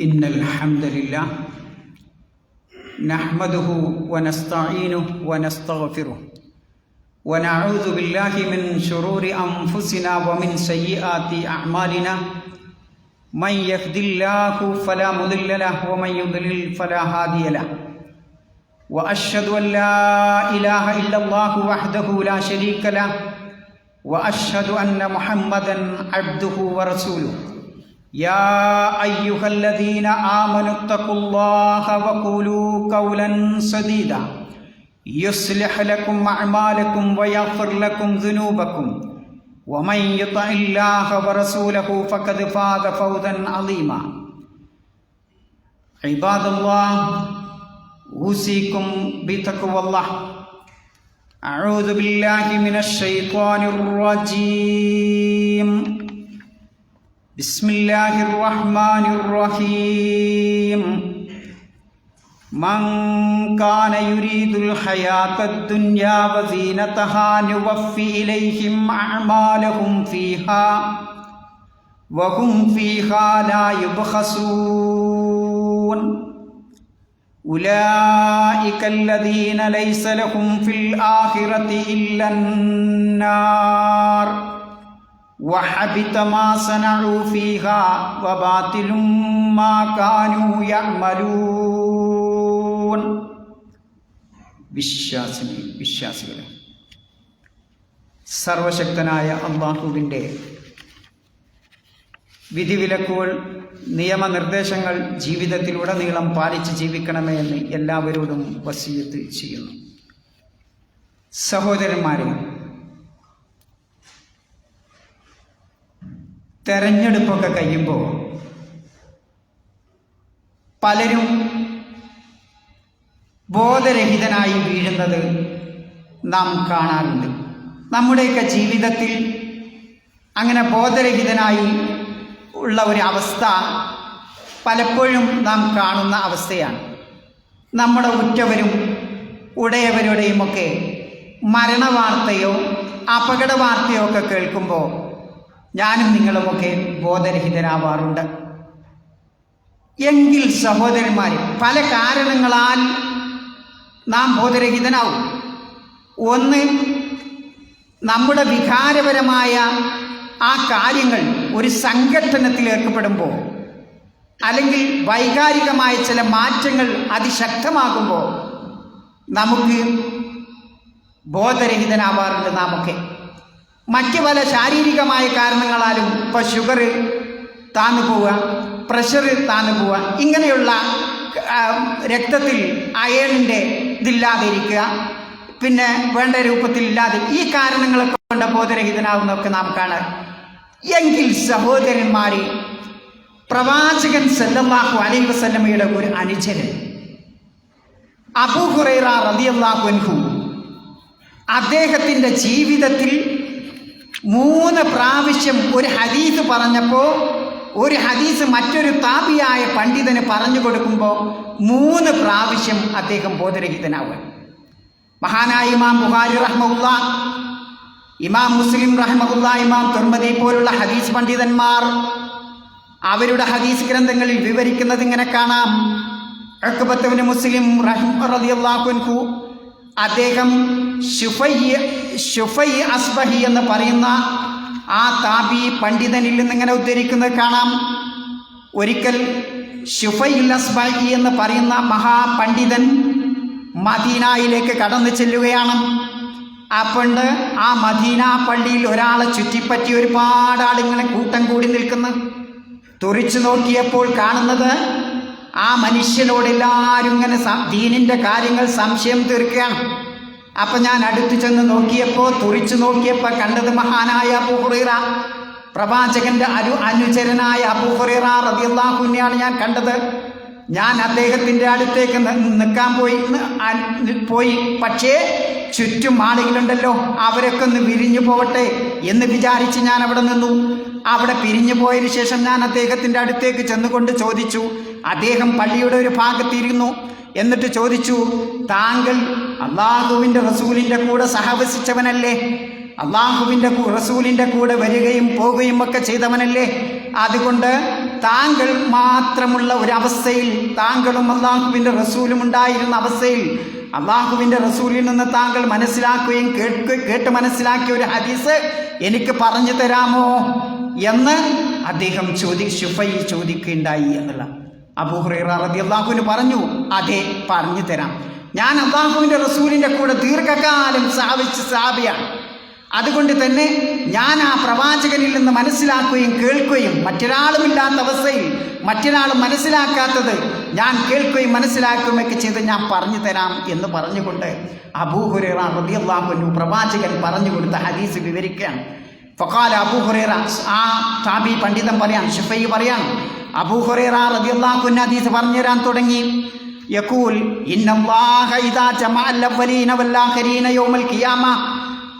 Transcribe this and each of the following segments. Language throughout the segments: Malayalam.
ان الحمد لله نحمده ونستعينه ونستغفره ونعوذ بالله من شرور انفسنا ومن سيئات اعمالنا من يهد الله فلا مضل له ومن يضلل فلا هادي له واشهد ان لا اله الا الله وحده لا شريك له واشهد ان محمدا عبده ورسوله يا أيها الذين آمنوا اتقوا الله وقولوا قولا سديدا يصلح لكم أعمالكم ويغفر لكم ذنوبكم ومن يطع الله ورسوله فقد فاز فوزا عظيما عباد الله أوصيكم بتقوى الله أعوذ بالله من الشيطان الرجيم بسم الله الرحمن الرحيم من كان يريد الحياة الدنيا وزينتها نوفي إليهم أعمالهم فيها وهم فيها لا يبخسون أولئك الذين ليس لهم في الآخرة إلا النار വിശ്വാസികളെ സർവശക്തനായ അള്ളാഹുവിന്റെ വിധിവിലക്കുകൾ നിയമനിർദ്ദേശങ്ങൾ ജീവിതത്തിലുടനീളം പാലിച്ച് ജീവിക്കണമേ എന്ന് എല്ലാവരോടും വസീയത്ത് ചെയ്യുന്നു. സഹോദരന്മാരെ തെരഞ്ഞെടുപ്പൊക്കെ കഴിയുമ്പോൾ പലരും ബോധരഹിതനായി വീഴുന്നത് നാം കാണാറുണ്ട്. നമ്മുടെയൊക്കെ ജീവിതത്തിൽ അങ്ങനെ ബോധരഹിതനായി ഉള്ള ഒരു അവസ്ഥ പലപ്പോഴും നാം കാണുന്ന അവസ്ഥയാണ്. നമ്മുടെ ഉറ്റവരും ഉടയവരുടെയുമൊക്കെ മരണവാർത്തയോ അപകട വാർത്തയോ ഒക്കെ കേൾക്കുമ്പോൾ ഞാനും നിങ്ങളുമൊക്കെ ബോധരഹിതരാവാറുണ്ട്. എങ്കിൽ സഹോദരന്മാരെ പല കാരണങ്ങളാൽ നാം ബോധരഹിതനാവും. ഒന്ന് നമ്മുടെ വികാരപരമായ ആ കാര്യങ്ങൾ ഒരു സംഘട്ടനത്തിൽ ഏർപ്പെടുമ്പോൾ അല്ലെങ്കിൽ വൈകാരികമായ ചില മാറ്റങ്ങൾ അതിശക്തമാകുമ്പോൾ നമുക്ക് ബോധരഹിതനാവാറുണ്ട് നാമൊക്കെ. മറ്റ് പല ശാരീരികമായ കാരണങ്ങളാലും ഇപ്പോൾ ഷുഗർ താന്നു പോവുക പ്രഷർ താന്നു പോവുക ഇങ്ങനെയുള്ള രക്തത്തിൽ അയണിന്റെ ഇതില്ലാതിരിക്കുക പിന്നെ വേണ്ട രൂപത്തിൽ ഇല്ലാതെ ഈ കാരണങ്ങളൊക്കെ കൊണ്ട് ബോധരഹിതനാവുന്നതൊക്കെ നാം കാണാം. എങ്കിൽ സഹോദരന്മാരെ പ്രവാചകൻ സല്ലല്ലാഹു അലൈഹി വസല്ലമയുടെ ഒരു അനുചരൻ അബൂഹുറൈറ റളിയല്ലാഹു അൻഹു അദ്ദേഹത്തിന്റെ ജീവിതത്തിൽ മൂന്ന് പ്രാവശ്യം ഒരു ഹദീസ് പറഞ്ഞപ്പോൾ ഒരു ഹദീസ് മറ്റൊരു താപിയായ പണ്ഡിതന് പറഞ്ഞു കൊടുക്കുമ്പോൾ മൂന്ന് പ്രാവശ്യം അദ്ദേഹം ബോധരഹിതനാവുക. മഹാനായ ഇമാം ബുഹാരി റഹ്മുല്ല ഇമാം മുസ്ലിം റഹ്മുല്ല ഇമാം തുർമദി പോലുള്ള ഹദീസ് പണ്ഡിതന്മാർ അവരുടെ ഹദീസ് ഗ്രന്ഥങ്ങളിൽ വിവരിക്കുന്നത് ഇങ്ങനെ കാണാം. അക്കബത്തുവിന് മുസ്ലിം റഹ്മു അദ്ദേഹം ഷുഫൈ ഷുഫൈ അസ്ബഹി എന്ന് പറയുന്ന ആ താബി പണ്ഡിതനിൽ നിന്ന് ഇങ്ങനെ ഉദ്ധരിക്കുന്നത് കാണാം. ഒരിക്കൽ ഷുഫൈ അസ്ബഹി എന്ന് പറയുന്ന മഹാപണ്ഡിതൻ മദീനയിലേക്ക് കടന്നു ചെല്ലുകയാണ്. അപ്പണ്ട് ആ മദീന പള്ളിയിൽ ഒരാളെ ചുറ്റിപ്പറ്റി ഒരുപാട് ആളിങ്ങനെ കൂട്ടം കൂടി നിൽക്കുന്നു. തുറിച്ചു നോക്കിയപ്പോൾ കാണുന്നത് ആ മനുഷ്യനോട് എല്ലാവരും ഇങ്ങനെ ദീനിന്റെ കാര്യങ്ങൾ സംശയം തീർക്കുകയാണ്. അപ്പൊ ഞാൻ അടുത്തു ചെന്ന് നോക്കിയപ്പോൾ തുറിച്ചു നോക്കിയപ്പോൾ കണ്ടത് മഹാനായ അബുഹുറീറ പ്രവാചകന്റെ അരു അനുചരനായ അബുഹുറീറ റബിയല്ലാഹുവിനെയാണ് ഞാൻ കണ്ടത്. ഞാൻ അദ്ദേഹത്തിന്റെ അടുത്തേക്ക് നിൽക്കാൻ പോയി. പോയി. പക്ഷേ ചുറ്റും ആളുകളുണ്ടല്ലോ. അവരൊക്കെ ഒന്ന് വിരിഞ്ഞു പോവട്ടെ എന്ന് വിചാരിച്ച് ഞാൻ അവിടെ നിന്നു. അവിടെ പിരിഞ്ഞു പോയതിനു ശേഷം ഞാൻ അദ്ദേഹത്തിന്റെ അടുത്തേക്ക് ചെന്നുകൊണ്ട് ചോദിച്ചു അദ്ദേഹം പള്ളിയുടെ ഒരു ഭാഗത്തിരുന്നു. എന്നിട്ട് ചോദിച്ചു താങ്കൾ അള്ളാഹുവിന്റെ റസൂലിന്റെ കൂടെ സഹവസിച്ചവനല്ലേ? അള്ളാഹുവിന്റെ റസൂലിന്റെ കൂടെ വരികയും പോവുകയും ഒക്കെ ചെയ്തവനല്ലേ? അതുകൊണ്ട് താങ്കൾ മാത്രമുള്ള ഒരു അവസ്ഥയിൽ താങ്കളും അള്ളാഹുവിന്റെ റസൂലും ഉണ്ടായിരുന്ന അവസ്ഥയിൽ അള്ളാഹുവിന്റെ റസൂലിൽ നിന്ന് താങ്കൾ മനസ്സിലാക്കുകയും കേട്ട് കേട്ട് മനസ്സിലാക്കിയ ഒരു ഹദീസ് എനിക്ക് പറഞ്ഞു തരാമോ? എന്ന് അദ്ദേഹം ചോദി ഷുഫൈ ചോദിക്കുകയുണ്ടായി എന്നുള്ള അബൂഹുറൈറ പറഞ്ഞു അതെ പറഞ്ഞു തരാം. ഞാൻ അള്ളാഹുവിന്റെ റസൂലിന്റെ കൂടെ ദീർഘകാലം സ്ഥാപിച്ച് സ്ഥാപിയാണ് അതുകൊണ്ട് തന്നെ ഞാൻ ആ പ്രവാചകനിൽ നിന്ന് മനസ്സിലാക്കുകയും കേൾക്കുകയും മറ്റൊരാളുമില്ലാത്ത അവസ്ഥയിൽ മറ്റൊരാളും മനസ്സിലാക്കാത്തത് ഞാൻ കേൾക്കുകയും മനസ്സിലാക്കുകയൊക്കെ ചെയ്ത് ഞാൻ പറഞ്ഞു തരാം എന്ന് പറഞ്ഞുകൊണ്ട് അബൂഹുറേറ റബിയല്ലാഹുനു പ്രവാചകൻ പറഞ്ഞു കൊടുത്ത ഹദീസ് വിവരിക്കുകയാണ്. ഫക്കാൽ അബൂഹുറേറ ആ താബി പണ്ഡിതൻ പറയാൻ ഷിഫൈ പറയാൻ അബൂഹുറേറ റബിയല്ലാഹുൻ ഹദീസ് പറഞ്ഞുതരാൻ തുടങ്ങി. യക്കൂൽ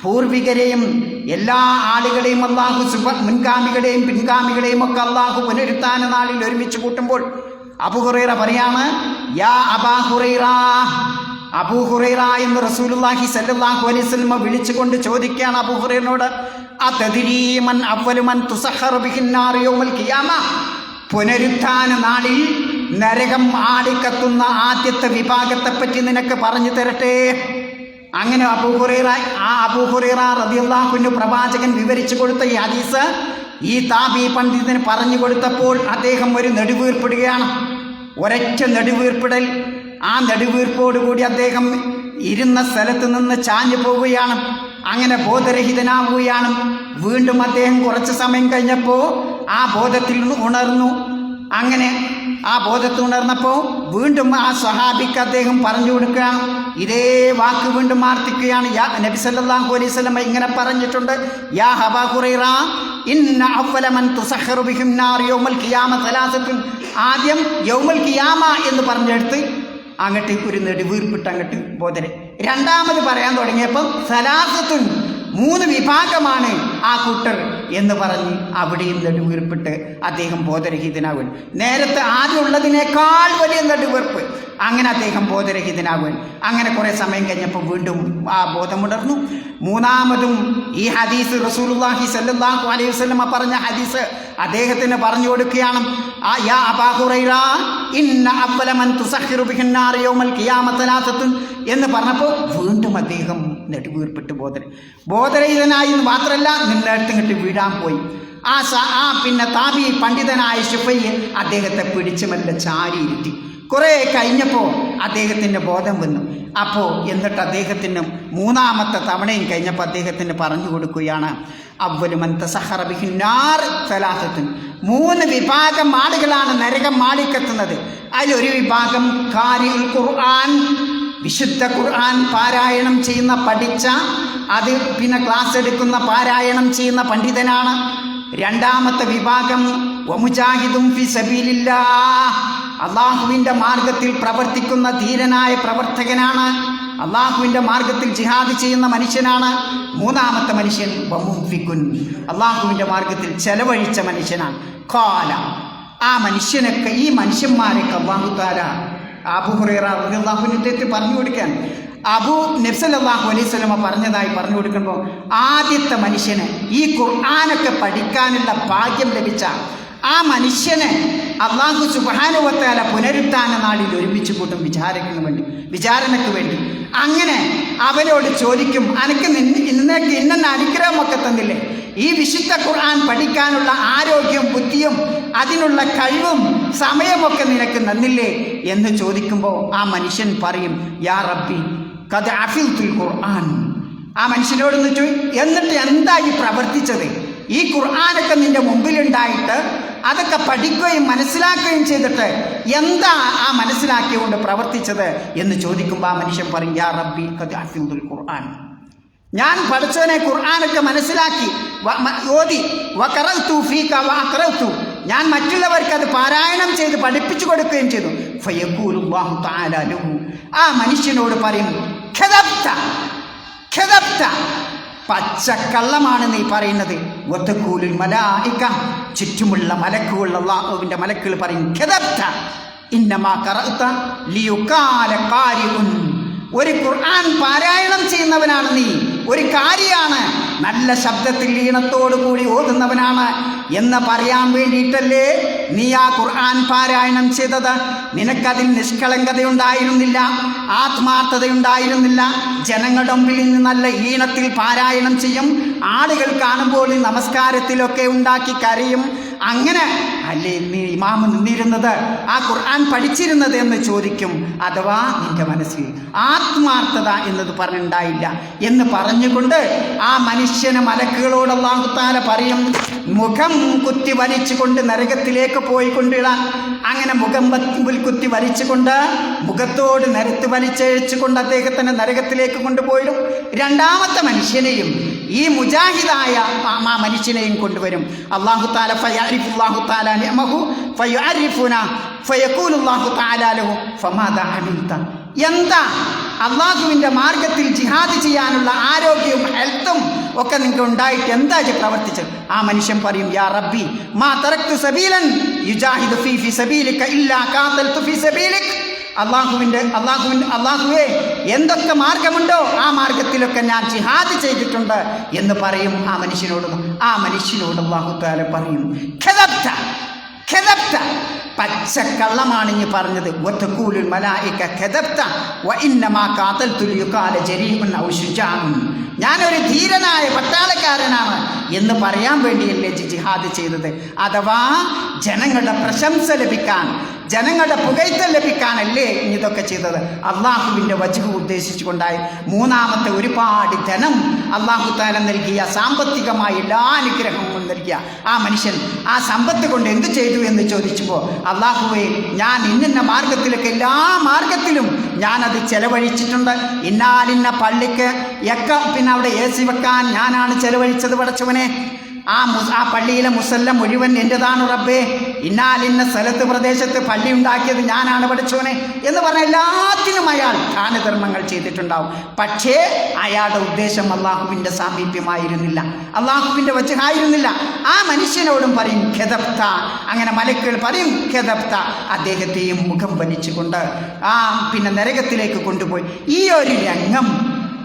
പൂർവികരെയും എല്ലാ ആളുകളെയും അള്ളാഹു മുൻഗാമികളെയും പിൻഗാമികളെയും ഒക്കെ അള്ളാഹു പുനരുത്താന നാളിൽ ഒരുമിച്ച് കൂട്ടുമ്പോൾ അബുഹുറൈറ പറയാണ് യാ അബാഹുറൈറ അബൂഹുറൈറ എന്ന് റസൂലുള്ളാഹി സല്ലാഹു അലൈഹി വസല്ലമ വിളിച്ചുകൊണ്ട് ചോദിക്കുകയാണ് അബൂഹുറൈറിനോട് അതദ്രീമൻ അവലുമൻ തുസഹർ ബിഹിന്നാർ യൗമൽ ഖിയാമ? പുനരുത്ഥാന നാളിൽ നരകം ആടിക്കത്തുന്ന ആദ്യത്തെ വിഭാഗത്തെപ്പറ്റി നിനക്ക് പറഞ്ഞു തരട്ടെ? അങ്ങനെ അബൂഹുറൈറ ആ അബൂഹുറൈറ റബിയുള്ളാഹുവിന് പ്രവാചകൻ വിവരിച്ചു കൊടുത്ത ഈ ഹദീസ് ഈ താബി പണ്ഡിതന് പറഞ്ഞു കൊടുത്തപ്പോൾ അദ്ദേഹം ഒരു നെടുവീർപ്പിടുകയാണ്. ഒരൊറ്റ നെടുവീർപ്പിടൽ. ആ നെടുവീർപ്പോടുകൂടി അദ്ദേഹം ഇരുന്ന സ്ഥലത്ത് നിന്ന് ചാഞ്ഞു പോവുകയാണ്. അങ്ങനെ ബോധരഹിതനാവുകയാണ്. വീണ്ടും അദ്ദേഹം കുറച്ച് സമയം കഴിഞ്ഞപ്പോൾ ആ ബോധത്തിൽ ഉണർന്നു. അങ്ങനെ ആ ബോധത്തിൽ ഉണർന്നപ്പോൾ വീണ്ടും ആ സ്വഹാബിക്ക് അദ്ദേഹം പറഞ്ഞു കൊടുക്കുക. ഇതേ വാക്ക് വീണ്ടും ആർത്തിക്കുകയാണ് നബി സല്ലല്ലാഹു അലൈഹി ഇങ്ങനെ പറഞ്ഞിട്ടുണ്ട്. യാ ഹബാ ഇന്ന അവ്വല മൻ തുസഹറു ബിഹിം നാർ യൗമൽ ഖിയാമ ആദ്യം യൗമൽ ഖിയാമ എന്ന് പറഞ്ഞെടുത്ത് അങ്ങട്ട് ഒരു നെടുവീർപ്പിട്ട് അങ്ങോട്ട് ബോധന. രണ്ടാമത് പറയാൻ തുടങ്ങിയപ്പോൾ സലാസത്തുൻ മൂന്ന് വിഭാഗമാണ് ആ കൂട്ടർ. എന്ന് പറഞ്ഞ് അവിടെയും നെടുവീർപ്പിട്ട് അദ്ദേഹം ബോധരഹിതനാകും നേരത്തെ ആദ്യമുള്ളതിനേക്കാൾ വലിയ നെടുവീർപ്പ് അങ്ങനെ അദ്ദേഹം ബോധരഹിതനാകുവാൻ. അങ്ങനെ കുറേ സമയം കഴിഞ്ഞപ്പോൾ വീണ്ടും ആ ബോധമുണർന്നു മൂന്നാമതും ഈ ഹദീസ് റസൂലുല്ലാഹി സല്ലല്ലാഹു അലൈഹി വസല്ലമ പറഞ്ഞ ഹദീസ് അദ്ദേഹത്തിന് പറഞ്ഞു കൊടുക്കുകയാണ്. എന്ന് പറഞ്ഞപ്പോൾ വീണ്ടും അദ്ദേഹം നെടുവീർപ്പിട്ട് ബോധന ബോധരഹിതനായി മാത്രമല്ല നിന്നെടുത്ത് ഇങ്ങോട്ട് വീഴാൻ പോയി. ആ ആ പിന്നെ താബി പണ്ഡിതനായ ഷുഫയ്യ് അദ്ദേഹത്തെ പിടിച്ചു മെല്ലെ ചാരിയിരുത്തി. കുറേ കഴിഞ്ഞപ്പോൾ അദ്ദേഹത്തിന്റെ ബോധം വന്നു. അപ്പോൾ എന്നിട്ട് അദ്ദേഹത്തിന് മൂന്നാമത്തെ തവണയും കഴിഞ്ഞപ്പോൾ അദ്ദേഹത്തിന് പറഞ്ഞു കൊടുക്കുകയാണ് അവലുമന്ത സഹറബിഹിന്നാർ സലാസത്തുൻ. മൂന്ന് വിഭാഗം ആളുകളാണ് നരകം മാളിക്കെത്തുന്നത് അതിലൊരു വിഭാഗം കാരിൽ ഖുർആൻ വിശുദ്ധ ഖുർആൻ പാരായണം ചെയ്യുന്ന പഠിച്ച അത് പിന്നെ ക്ലാസ് എടുക്കുന്ന പാരായണം ചെയ്യുന്ന പണ്ഡിതനാണ്. രണ്ടാമത്തെ വിഭാഗം വമുജാഹിദും ഫി സബീലില്ലാ അള്ളാഹുവിന്റെ മാർഗത്തിൽ പ്രവർത്തിക്കുന്ന ധീരനായ പ്രവർത്തകനാണ്. അള്ളാഹുവിന്റെ മാർഗത്തിൽ ജിഹാദ് ചെയ്യുന്ന മനുഷ്യനാണ്. മൂന്നാമത്തെ മനുഷ്യൻ ബഹുഫിക്കുൻ അള്ളാഹുവിന്റെ മാർഗത്തിൽ ചെലവഴിച്ച മനുഷ്യനാണ്. കോല ആ മനുഷ്യനൊക്കെ ഈ മനുഷ്യന്മാരൊക്കെ അള്ളാഹുദാര അബു ഹുറൈറ അള്ളാഹുവിന്റെ പറഞ്ഞു കൊടുക്കാൻ. അബു നബ്സൽ അലൈഹി സ്വലമ പറഞ്ഞതായി പറഞ്ഞു കൊടുക്കുമ്പോൾ ആദ്യത്തെ മനുഷ്യന് ഈ ഖുർആാനൊക്കെ പഠിക്കാനുള്ള ഭാഗ്യം ലഭിച്ച ആ മനുഷ്യനെ അള്ളാഹു സുബാനുവത്താല പുനരുത്ഥാന നാളിൽ ഒരുമിച്ച് കൂട്ടും വിചാരത്തിന് വേണ്ടി വിചാരണയ്ക്ക് വേണ്ടി. അങ്ങനെ അവനോട് ചോദിക്കും അനക്ക് ഇന്നേക്ക് ഇന്നെന്ന അനുഗ്രഹമൊക്കെ തന്നില്ലേ? ഈ വിശുദ്ധ ഖുർആൻ പഠിക്കാനുള്ള ആരോഗ്യവും ബുദ്ധിയും അതിനുള്ള കഴിവും സമയമൊക്കെ നിനക്ക് നന്നില്ലേ എന്ന് ചോദിക്കുമ്പോൾ ആ മനുഷ്യൻ പറയും യാ റബ്ബി കഥ അഫിൽ ഖുർആൻ. ആ മനുഷ്യനോടൊന്ന് ചോദി എന്നിട്ട് എന്താ ഈ പ്രവർത്തിച്ചത്? ഈ ഖുർആാനൊക്കെ നിന്റെ മുമ്പിലുണ്ടായിട്ട് അതൊക്കെ പഠിക്കുകയും മനസ്സിലാക്കുകയും ചെയ്തിട്ട് എന്താ ആ മനസ്സിലാക്കിയുകൊണ്ട് പ്രവർത്തിച്ചത് എന്ന് ചോദിക്കുമ്പോൾ ആ മനുഷ്യൻ പറയും യാ റബ്ബി കഥ ഖുർആൻ. ഞാൻ പഠിച്ചവനെ ഖുർആാനൊക്കെ മനസ്സിലാക്കി. ഓതി. വക്കറത്തു ഫീക്ക വക്കറത്തു ഞാൻ മറ്റുള്ളവർക്ക് അത് പാരായണം ചെയ്ത് പഠിപ്പിച്ചു കൊടുക്കുകയും ചെയ്തു. ഫയഖൂലുല്ലാഹു തആല ലഹു. ആ മനുഷ്യനോട് പറയും. പച്ചക്കള്ളമാണ് നീ പറയുന്നത് ഒത്തക്കൂലിൽ മലായിക്ക ചുറ്റുമുള്ള മലക്കുകൾ അള്ളാഹുവിന്റെ മലക്കുകൾ പറയും "ഖദബ്ത. ഇന്നമാ ഖറഅ്ത ലിയുക്കാല ഖാരിഉൻ." ഒരു ഖുർആൻ പാരായണം ചെയ്യുന്നവനാണ് നീ. ഒരു കാര്യമാണ് നല്ല ശബ്ദത്തിൽ ഈണത്തോടു കൂടി ഓതുന്നവനാണ് എന്ന് പറയാൻ വേണ്ടിയിട്ടല്ലേ നീ ആ ഖുർആൻ പാരായണം ചെയ്തത്. നിനക്കതിൽ നിഷ്കളങ്കതയുണ്ടായിരുന്നില്ല ആത്മാർത്ഥതയുണ്ടായിരുന്നില്ല. ജനങ്ങളുടെ മുമ്പിൽ നിന്ന് നല്ല ഈണത്തിൽ പാരായണം ചെയ്യും. ആളുകൾ കാണുമ്പോൾ നമസ്കാരത്തിലൊക്കെ ഉണ്ടാക്കി കരയും. അങ്ങനെ അല്ലേ നീ ഇമാമ് നിന്നിരുന്നത്? ആ ഖുർആൻ പഠിച്ചിരുന്നത് എന്ന് ചോദിക്കും അഥവാ നിന്റെ മനസ്സിൽ ആത്മാർത്ഥത എന്നത് പറഞ്ഞിട്ടുണ്ടായില്ല എന്ന് പറഞ്ഞുകൊണ്ട് ആ മനുഷ്യനെ മലക്കുകളോട് അള്ളാഹുത്താല പറയും മുഖം കുത്തി വലിച്ചുകൊണ്ട് നരകത്തിലേക്ക് പോയി കൊണ്ടിടാൻ അങ്ങനെ മുഖം കുത്തി വലിച്ചുകൊണ്ട് മുഖത്തോട് നിരത്ത് വലിച്ചഴിച്ചുകൊണ്ട് അദ്ദേഹത്തിനെ നരകത്തിലേക്ക് കൊണ്ടുപോയിടും. രണ്ടാമത്തെ മനുഷ്യനെയും ഈ മുജാഹിദായ ആ മനുഷ്യനെയും കൊണ്ടുവരും. അള്ളാഹു താല ഫയാരിഫുല്ലാഹു താല നിഅമഹു ഫയാരിഫുന ഫയഖൂലു അല്ലാഹു തആല ലഹു ഫമാദാ അമിൽത എന്താ അള്ളാഹുവിന്റെ മാർഗത്തിൽ ജിഹാദ് ചെയ്യാനുള്ള ആരോഗ്യവും ഹെൽത്തും ഒക്കെ നിങ്ങൾക്ക് ഉണ്ടായിട്ട് എന്താ പ്രവർത്തിച്ചത്? ആ മനുഷ്യൻ പറയും യാ റബ്ബി മാ തറക്തു സബീലൻ യുജാഹിദു ഫീ ഫി സബീലിക ഇല്ലാ കാതൽതു ഫീ സബീലിക്. അള്ളാഹുവിന്റെ അള്ളാഹുവിന്റെ അള്ളാഹുവേ എന്തൊക്കെ മാർഗമുണ്ടോ ആ മാർഗത്തിലൊക്കെ ഞാൻ ജിഹാദ് ചെയ്തിട്ടുണ്ട് എന്ന് പറയും ആ മനുഷ്യനോട് ആ മനുഷ്യനോട് അള്ളാഹു താല പറയും "ഖദബ്ത, ഖദബ്ത." പച്ച കള്ളമാണ് ഇനി പറഞ്ഞത് "വതഖൂലുൽ മലായിക ഖദബ്ത ഇന്നമാ കാതൽ തുല്യുക്കാല ജരീഉൻ ഔ ശുജാഉൻ." ഞാനൊരു ധീരനായ പട്ടാളക്കാരനാണ് എന്ന് പറയാൻ വേണ്ടിയല്ലേ ജിഹാദ് ചെയ്തത് അഥവാ ജനങ്ങളുടെ പ്രശംസ ലഭിക്കാൻ ജനങ്ങളുടെ പുകയ്ത്തൽ ലഭിക്കാനല്ലേ ഇതൊക്കെ ചെയ്തത്? അള്ളാഹുവിന്റെ വജു ഉദ്ദേശിച്ചുകൊണ്ടായി മൂന്നാമത്തെ ഒരുപാട് ധനം അള്ളാഹു താല നൽകിയ സാമ്പത്തികമായ എല്ലാ അനുഗ്രഹങ്ങളും നൽകിയ ആ മനുഷ്യൻ ആ സമ്പത്ത് കൊണ്ട് എന്ത് ചെയ്തു എന്ന് ചോദിച്ചപ്പോൾ അള്ളാഹുവെ ഞാൻ ഇന്നിന്ന മാർഗത്തിലൊക്കെ എല്ലാ മാർഗത്തിലും ഞാനത് ചെലവഴിച്ചിട്ടുണ്ട്. ഇന്നാലിന്ന പള്ളിക്ക് എക്ക പിന്നെ അവിടെ എ സി വെക്കാൻ ഞാനാണ് ചെലവഴിച്ചത് പടച്ചവനെ. ആ മു- ആ പള്ളിയിലെ മുസല്ല മുഴുവൻ എന്റെതാണ് റബ്ബേ? ഇന്നാലിന്ന സ്ഥലത്ത് പ്രദേശത്ത് പള്ളി ഉണ്ടാക്കിയത് ഞാനാണ് പഠിച്ചോനെ എന്ന് പറഞ്ഞ എല്ലാത്തിനും അയാൾ ദാനധർമ്മങ്ങൾ ചെയ്തിട്ടുണ്ടാവും. പക്ഷേ അയാളുടെ ഉദ്ദേശം അള്ളാഹുവിന്റെ സാമീപ്യമായിരുന്നില്ല. അള്ളാഹുവിന്റെ വച്ചഹായിരുന്നില്ല ആ മനുഷ്യനോടും പറയും ഖെദപ്ത അങ്ങനെ മലക്കുകൾ പറയും ഖെദപ്ത അദ്ദേഹത്തെയും മുഖം വലിച്ചുകൊണ്ട് ആ പിന്നെ നരകത്തിലേക്ക് കൊണ്ടുപോയി. ഈ ഒരു രംഗം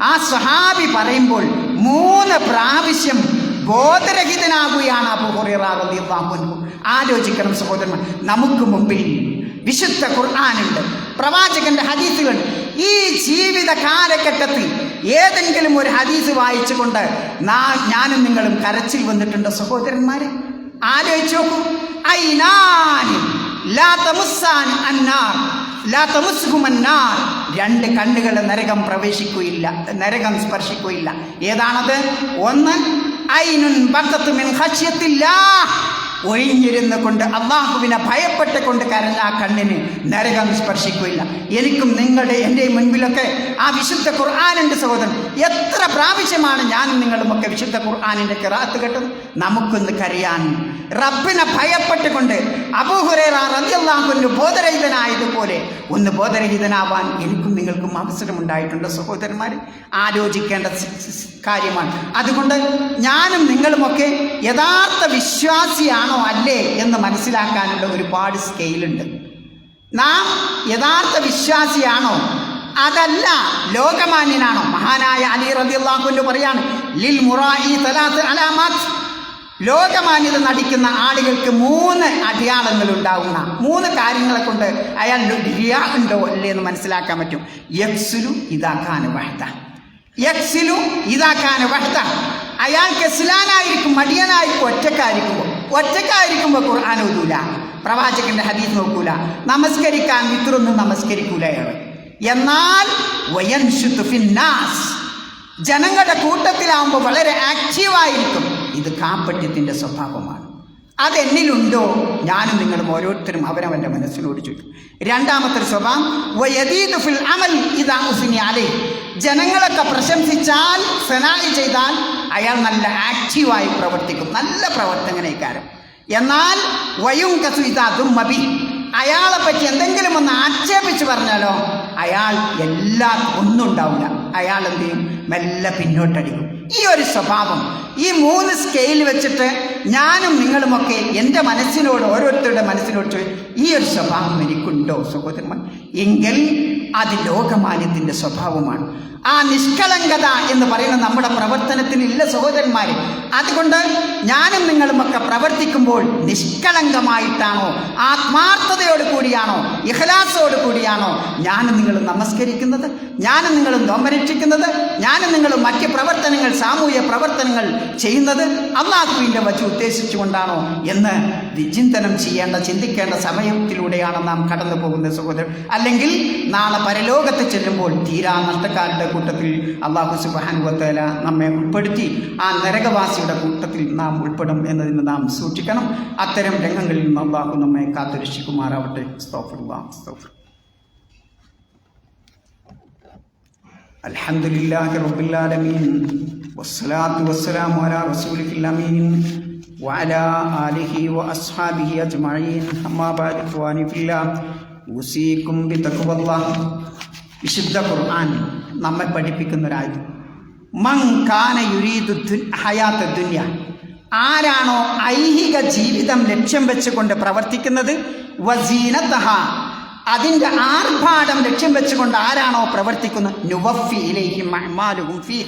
ആ സ്വഹാബി പറയുമ്പോൾ മൂന്ന് പ്രാവശ്യം ബോധരഹിതനാകുകയാണ് അബു ഹുറൈറ റളിയല്ലാഹു അൻഹു. ആലോചിക്കണം സഹോദരന്മാർ നമുക്ക് മുമ്പിൽ വിശുദ്ധ ഖുർആാനുണ്ട് പ്രവാചകന്റെ ഹദീസുകൾ. ഈ ജീവിത കാലഘട്ടത്തിൽ ഏതെങ്കിലും ഒരു ഹദീസ് വായിച്ചുകൊണ്ട് ഞാനും നിങ്ങളും കരച്ചിൽ വന്നിട്ടുണ്ട് സഹോദരന്മാരെ? ആലോചിച്ച് നോക്കൂ. രണ്ട് കണ്ണുകൾ നരകം പ്രവേശിക്കുകയില്ല നരകം സ്പർശിക്കുകയില്ല. ഏതാണത്? ഒന്ന് ഐനുൻ ബഖത്ത് മിൻ ഖശ്യത്തില്ലാഹ്. ഒഴിഞ്ഞിരുന്ന് കൊണ്ട് അള്ളാഹുവിനെ ഭയപ്പെട്ട് കൊണ്ട് കരഞ്ഞ ആ കണ്ണിന് നരകം സ്പർശിക്കില്ല എനിക്കും നിങ്ങളുടെ എന്റെ മുൻപിലൊക്കെ ആ വിശുദ്ധ ഖുർആാനുണ്ട് സഹോദരൻ എത്ര പ്രാവശ്യമാണ് ഞാനും നിങ്ങളുമൊക്കെ വിശുദ്ധ ഖുർആാനിന്റെ കിറാത്ത് കേട്ടത് നമുക്കൊന്ന് കരയാൻ. റബ്ബിനെ ഭയപ്പെട്ടുകൊണ്ട് അബൂഹുറേറ റതിയല്ലാഹുവിന് ബോധരഹിതനായതുപോലെ ഒന്ന് ബോധരഹിതനാവാൻ എനിക്കും നിങ്ങൾക്കും അവസരമുണ്ടായിട്ടുണ്ട് സഹോദരന്മാർ ആലോചിക്കേണ്ട കാര്യമാണ്. അതുകൊണ്ട് ഞാനും നിങ്ങളുമൊക്കെ യഥാർത്ഥ വിശ്വാസിയാണോ. അല്ലേ എന്ന് മനസ്സിലാക്കാനുള്ള ഒരുപാട് സ്കെയിലുണ്ട് നാം യഥാർത്ഥ വിശ്വാസിയാണോ? അതല്ല ലോകമാന്യനാണോ? മഹാനായ അലി റദിയല്ലാഹുവിന്റെ പറയാണ് ലിൽ മുറായി തലാത്ത് ലോകമാന്യത നടിക്കുന്ന ആളുകൾക്ക് മൂന്ന് അടയാളങ്ങൾ ഉണ്ടാവുന്ന മൂന്ന് കാര്യങ്ങളെ കൊണ്ട് അയാൾ റിയ ഉണ്ടോ അല്ലേ എന്ന് മനസ്സിലാക്കാൻ പറ്റും. യക്സുലു ഇതാക്കാൻ വഴുത യക്സിലു ഇതാക്കാൻ വഴുത അയാൾക്ക് എസ്ലാനായിരിക്കും മടിയനായിരിക്കും ഒറ്റക്കായിരിക്കുമ്പോൾ ഒറ്റക്കായിരിക്കുമ്പോൾ ഖുർആൻ ഓതൂല. പ്രവാചകന്റെ ഹദീസ് നോക്കൂല. നമസ്കരിക്കാൻ വിത്രൊന്നും നമസ്കരിക്കൂല അയാൾ എന്നാൽ ജനങ്ങളുടെ കൂട്ടത്തിലാവുമ്പോൾ വളരെ ആക്റ്റീവായിരിക്കും ഇത് കാപ്പട്യത്തിന്റെ സ്വഭാവമാണ്. അത് എന്നിലുണ്ടോ ഞാനും നിങ്ങളും ഓരോരുത്തരും അവനവന്റെ മനസ്സിനോട് ചോദിക്കും. രണ്ടാമത്തെ സ്വഭാവം വയദീദ് ഫിൽ അമൽ ഇതാ ഉസിനി അലേ ജനങ്ങളൊക്കെ പ്രശംസിച്ചാൽ സെനായി ചെയ്താൽ അയാൾ നല്ല ആക്റ്റീവായി പ്രവർത്തിക്കും നല്ല പ്രവർത്തകനേക്കാരം എന്നാൽ വയും കസു ഇതാ ദുമ്മബി അയാളെ പറ്റി എന്തെങ്കിലും ഒന്ന് ആക്ഷേപിച്ച് പറഞ്ഞാലോ അയാൾ എല്ലാ ഒന്നും ഉണ്ടാവില്ല. അയാൾ എന്ത് ചെയ്യും? മെല്ലെ പിന്നോട്ടടിക്കും. ഈ ഒരു സ്വഭാവം ഈ മൂന്ന് സ്കെയിൽ വെച്ചിട്ട് ഞാനും നിങ്ങളുമൊക്കെ എന്റെ മനസ്സിനോട് ഓരോരുത്തരുടെ മനസ്സിനോട് ചോദിച്ചു ഈ ഒരു സ്വഭാവം എനിക്കുണ്ടോ സഹോദരന്മാർ? എങ്കിൽ അത് ലോകമാന്യത്തിന്റെ സ്വഭാവമാണ്. ആ നിഷ്കളങ്കത എന്ന് പറയുന്ന നമ്മുടെ പ്രവർത്തനത്തിന് ഇല്ല സഹോദരന്മാരെ. അതുകൊണ്ട് ഞാനും നിങ്ങളുമൊക്കെ പ്രവർത്തിക്കുമ്പോൾ നിഷ്കളങ്കമായിട്ടാണോ ആത്മാർത്ഥതയോട് കൂടിയാണോ ഇഹലാസോട് കൂടിയാണോ ഞാനും നിങ്ങളും നമസ്കരിക്കുന്നത് ഞാനും നിങ്ങളും നോമ്പരക്ഷിക്കുന്നത് ഞാനും നിങ്ങളും മറ്റ് പ്രവർത്തനങ്ങൾ സാമൂഹ്യ പ്രവർത്തനങ്ങൾ ചെയ്യുന്നത് അള്ളാഹുവിന്റെ വച്ച് ഉദ്ദേശിച്ചുകൊണ്ടാണോ എന്ന് വിചിന്തനം ചെയ്യേണ്ട ചിന്തിക്കേണ്ട സമയത്തിലൂടെയാണ് നാം കടന്നു പോകുന്നത് സഹോദരൻ. അല്ലെങ്കിൽ നാളെ പരലോകത്ത് ചെല്ലുമ്പോൾ തീരാ നഷ്ടക്കാരുടെ കൂട്ടത്തിൽ അള്ളാഹു സുബാനുവത്തേല നമ്മെ ഉൾപ്പെടുത്തി ആ നരകവാസിയുടെ കൂട്ടത്തിൽ നാം ഉൾപ്പെടും എന്നതിന് നാം സൂക്ഷിക്കണം അത്തരം രംഗങ്ങളിൽ നിന്ന് അള്ളാഹു നമ്മെ കാത്തുരക്ഷിക്കുമാറാവട്ടെ സ്തോഫുല്ലാ സ്തോഫർ الحمد لله رب العالمين والصلاة والسلام على رسوله الأمين وعلى آله وأصحابه أجمعين أما بعد إخواني في الله أوصيكم بتقوى الله വിശുദ്ധ ഖുർആൻ നമ്മെ പഠിപ്പിക്കുന്ന ഒരായത് മങ്കാന കാന യുരീദു ഹയാത്ത ദുന്യ. ആരാണോ ഐഹിക ജീവിതം ലക്ഷ്യം വെച്ചുകൊണ്ട് പ്രവർത്തിക്കുന്നത്? വസീനത്തഹ. അതിന്റെ ആർഭാടം ലക്ഷ്യം വെച്ചുകൊണ്ട് ആരാണോ പ്രവർത്തിക്കുന്നത്? നുവഫിയിലേക്കും ഫീഹ.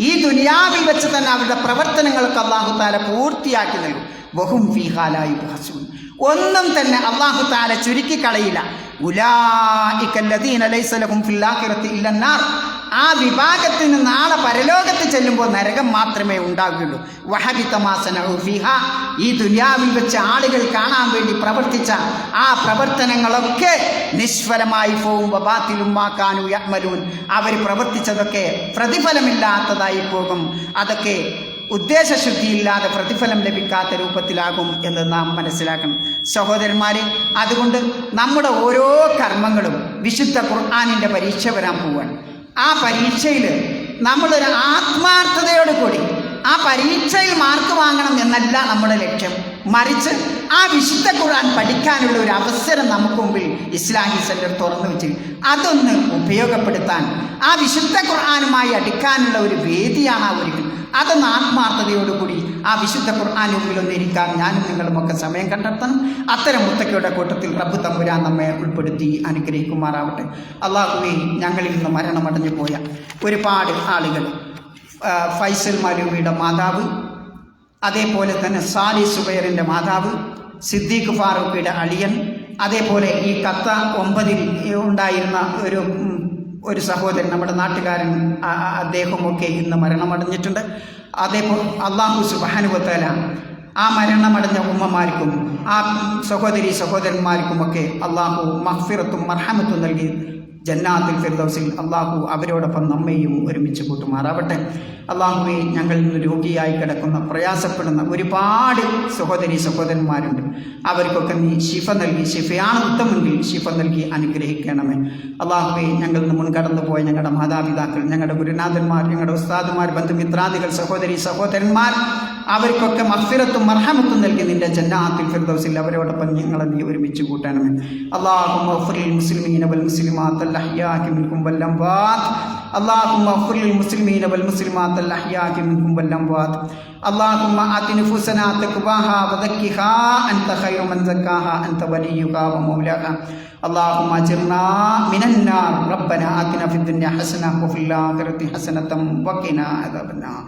ഈ ദുനിയാവിൽ വെച്ച് തന്നെ അവരുടെ പ്രവർത്തനങ്ങൾക്ക് അള്ളാഹു താല പൂർത്തിയാക്കി നൽകും. വഹും ഫീഹാലായി ഒന്നും തന്നെ അള്ളാഹു താല ചുരുക്കിക്കളയില്ല ആ വിഭാഗത്തിന് നാളെ പരലോകത്ത് ചെല്ലുമ്പോൾ നരകം മാത്രമേ ഉണ്ടാകുകയുള്ളൂ. വഹബിത്തമാസന ഈ ദുനിയാവിൽ വെച്ച് ആളുകൾ കാണാൻ വേണ്ടി പ്രവർത്തിച്ച ആ പ്രവർത്തനങ്ങളൊക്കെ നിഷ്ഫലമായി പോവും ബാത്തിലും മാക്കാനു യഹ്മലൂൻ അവർ പ്രവർത്തിച്ചതൊക്കെ പ്രതിഫലമില്ലാത്തതായി പോകും. അതൊക്കെ ഉദ്ദേശശുദ്ധിയില്ലാതെ പ്രതിഫലം ലഭിക്കാത്ത രൂപത്തിലാകും എന്ന് നാം മനസ്സിലാക്കണം. സഹോദരന്മാരെ അതുകൊണ്ട് നമ്മുടെ ഓരോ കർമ്മങ്ങളും വിശുദ്ധ ഖുർആാനിന്റെ പരീക്ഷ വരാൻ പോവാണ്. ആ പരീക്ഷയിൽ നമ്മളൊരു ആത്മാർത്ഥതയോട് കൂടി ആ പരീക്ഷയിൽ മാർക്ക് വാങ്ങണം എന്നല്ല നമ്മുടെ ലക്ഷ്യം. മറിച്ച് ആ വിശുദ്ധ ഖുർആൻ പഠിക്കാനുള്ള ഒരു അവസരം നമുക്ക് മുമ്പിൽ ഇസ്ലാഹി സെന്റർ തുറന്നു വെച്ച് അതൊന്ന് ഉപയോഗപ്പെടുത്താൻ ആ വിശുദ്ധ ഖുർആാനുമായി അടുക്കാനുള്ള ഒരു വേദിയാണ് ആ ഒരു അതൊന്ന് ആത്മാർത്ഥതയോടുകൂടി ആ വിശുദ്ധ മുമ്പിൽ ഒന്നിരിക്കാൻ ഞാനും നിങ്ങളുമൊക്കെ സമയം കണ്ടെത്തണം. അത്തരം മുത്തക്കയുടെ കൂട്ടത്തിൽ റബ്ബ് തമ്പുരാൻ നമ്മെ ഉൾപ്പെടുത്തി അനുഗ്രഹിക്കുമാറാവട്ടെ. അള്ളാഹുവെ ഞങ്ങളിൽ നിന്ന് മരണമടഞ്ഞു പോയ ഒരുപാട് ആളുകൾ ഫൈസൽ മലൂവിയുടെ മാതാവ് അതേപോലെ തന്നെ സാലി സുബൈറിന്റെ മാതാവ് സിദ്ദീഖ് ഫാറൂഖിയുടെ അളിയൻ അതേപോലെ ഈ കത്ത ഒമ്പതിൽ ഉണ്ടായിരുന്ന ഒരു ഒരു സഹോദരൻ നമ്മുടെ നാട്ടുകാരൻ അദ്ദേഹമൊക്കെ ഇന്ന് മരണമടഞ്ഞിട്ടുണ്ട്. അതേപോലെ അള്ളാഹു സുബാനുവത്തല ആ മരണമടഞ്ഞ ഉമ്മമാർക്കും ആ സഹോദരി സഹോദരന്മാർക്കുമൊക്കെ അള്ളാഹു മഹ്ഫിറത്തും മർഹമത്തും നൽകി. ജന്നാത്തിൽ ഫിർദൗസിൽ അള്ളാഹു അവരോടൊപ്പം നമ്മയും ഒരുമിച്ച് കൂട്ടുമാറാവട്ടെ. അള്ളാഹുവെ ഞങ്ങൾ നിന്ന് രോഗിയായി കിടക്കുന്ന പ്രയാസപ്പെടുന്ന ഒരുപാട് സഹോദരി സഹോദരന്മാരുണ്ട്. അവർക്കൊക്കെ നീ ശിഫ നൽകി ശിഫയാണ് ഉത്തമെങ്കിൽ ശിഫ നൽകി അനുഗ്രഹിക്കണമേ. അള്ളാഹുവെ ഞങ്ങളിൽ നിന്ന് മുൻകടന്നു പോയ ഞങ്ങളുടെ മാതാപിതാക്കൾ ഞങ്ങളുടെ ഗുരുനാഥന്മാർ ഞങ്ങളുടെ ഉസ്താദുമാർ ബന്ധുമിത്രാദികൾ സഹോദരി സഹോദരന്മാർ അവർക്കൊക്കെ മഫിറത്തും മർഹമത്തും നൽകി നിന്റെ ജന്നാത്തിൽ ഫിർദൗസിൽ അവരോടൊപ്പം ഞങ്ങളെ നീ ഒരുമിച്ച് കൂട്ടണമേ اللهم اغفر للمسلمين والمسلمات الأحياء منكم والأموات اللهم اغفر للمسلمين والمسلمات الأحياء منكم والأموات اللهم آت نفوسنا تقواها وزكها أنت خير من زكاها أنت وليها ومولاها اللهم أجرنا من النار ربنا آتنا في الدنيا حسنة وفي الآخرة حسنة وقنا عذاب النار